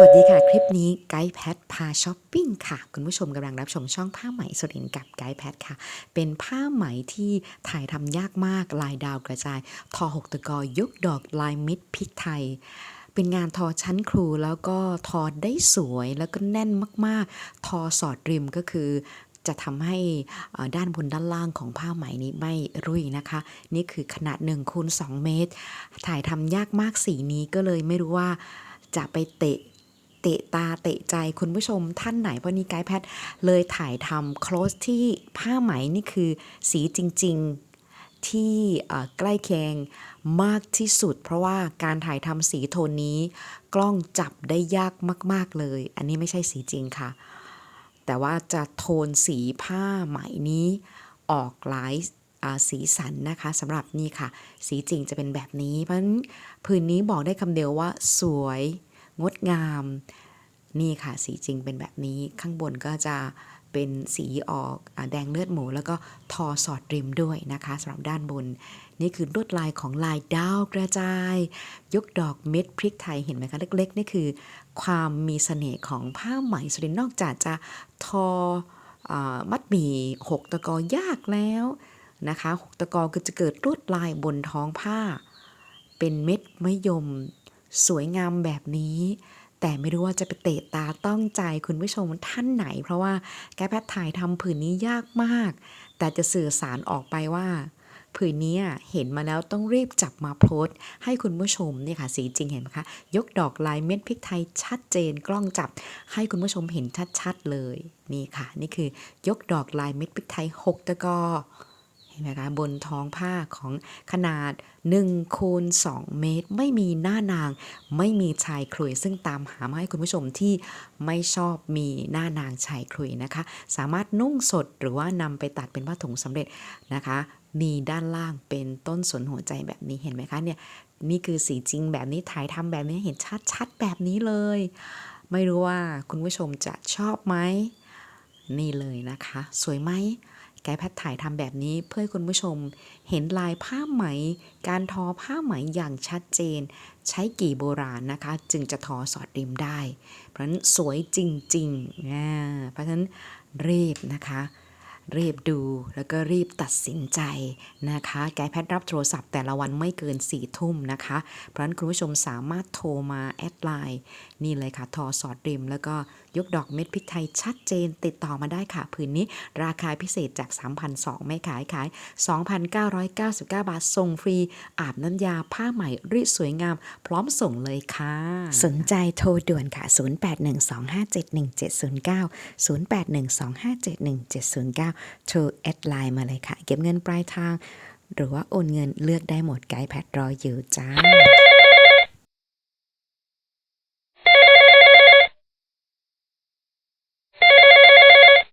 สวัสดีค่ะ คลิปนี้ไกด์แพทพาช้อปปิ้งค่ะ คุณผู้ชมกำลังรับชมช่องผ้าไหมสุรินกับไกด์แพทค่ะ เป็นผ้าไหมที่ถ่ายทำยากมากลายดาวกระจาย ทอหกตะกอยกดอกลายมิดพริกไทย เป็นงานทอชั้นครูแล้วก็ทอได้สวยแล้วก็แน่นมากๆ ทอสอดริมก็คือจะทำให้ด้านบนด้านล่างของผ้าไหมนี้ไม่รุ่ยนะคะ นี่คือขนาด1คูณ2เมตร ถ่ายทำยากมากสีนี้ก็เลยไม่รู้ว่าจะไปเตะ ตะตาเตะใจคุณผู้ชมท่านไหนเพราะนี่ไกด์แพทเลยถ่ายทำ close ที่ผ้าไหมนี่คือสีจริงๆที่ใกล้เคียงมากที่สุด เพราะว่าการถ่ายทำสีโทนนี้ กล้องจับได้ยากมาก ๆเลย อันนี้ไม่ใช่สีจริงค่ะ แต่ว่าจะโทนสีผ้าไหมนี้ออกหลายสีสันนะคะสำหรับนี่ค่ะ สีจริงจะเป็นแบบนี้ เพราะฉะนั้นผืนนี้บอกได้คำเดียวว่าสวย งดงาม นี่ค่ะสีจริงเป็นแบบนี้ข้างบนก็จะเป็นสีออกอแดงเลือดหมู แล้วก็ทอสอดริมด้วยนะคะสำหรับด้านบน นี่คือลวดลายของลายดาวกระจาย ยกดอกเม็ดพริกไทยเห็นไหมคะเล็ก ๆ นี่คือ ความมีเสน่ห์ของผ้าไหมสุรินนอกจากจะทออมัดหมี่หกตะกอยากแล้วนะคะหกตะกอก็จะเกิดลวดลายบนท้องผ้า เป็นเม็ดมะยม สวยงามแบบนี้ แต่ไม่รู้ว่าจะไปเตะตาต้องใจคุณผู้ชมท่านไหน เพราะว่าแก้แพทถ่ายทำผืนนี้ยากมาก แต่จะสื่อสารออกไปว่าผืนนี้เห็นมาแล้วต้องรีบจับมาโพสต์ให้คุณผู้ชมเนี่ยค่ะสีจริงเห็นไหมคะ ยกดอกลายเม็ดพริกไทยชัดเจนกล้องจับ ให้คุณผู้ชมเห็นชัดๆเลย นี่ค่ะ นี่คือยกดอกลายเม็ดพริกไทยหกตะกอ นไหมคะบนท้องผ้าของขนาด1คูณ2เมตร ไม่มีหน้านาง ไม่มีชายคลุย ซึ่งตามหามาให้คุณผู้ชมที่ไม่ชอบมีหน้านางชายคลุยนะคะ สามารถนุ่งสดหรือว่านำไปตัดเป็นผ้าถุงสำเร็จนะคะ มีด้านล่างเป็นต้นสนหัวใจแบบนี้เห็นไหมคะเนี่ยนี่คือสีจริงแบบนี้ถ่ายทำแบบนี้เห็นชัดๆแบบนี้เลย ไม่รู้ว่าคุณผู้ชมจะชอบไหมนี่เลยนะคะ สวยไหม ไกด์แพทถ่ายทำแบบนี้เพื่อให้คุณผู้ชม เห็นลายผ้าไหม การทอผ้าไหมอย่างชัดเจน ใช้กี่โบราณนะคะ จึงจะทอสอดริมได้ เพราะฉะนั้นสวยจริงๆอ่าเพราะฉะนั้นรีบนะคะ รีบดูแล้วก็รีบตัดสินใจนะคะ ไกด์แพทรับโทรศัพท์แต่ละวันไม่เกิน4ี่ทุ่มนะคะ เพราะนั้นคุณผู้ชมสามารถโทรมาแอดไลน์นี่เลยค่ะ ทอสอดริม แล้วก็ยกดอกเม็ดพริกไทยชัดเจนติดต่อมาได้ค่ะ ผืนนี้ราคาพิเศษจาก 3,200 ไม่ขายขาย 2,999 บาทส่งฟรี อาบน้ำยาผ้าไหมรีดสวยงาม พร้อมส่งเลยค่ะ สนใจโทรด่วนค่ะ 0812571709 0812571709โทรแอดไลน์มาเลยค่ะ เก็บเงินปลายทาง หรือว่าโอนเงินเลือกได้หมดไกด์แพทรออยู่จ้า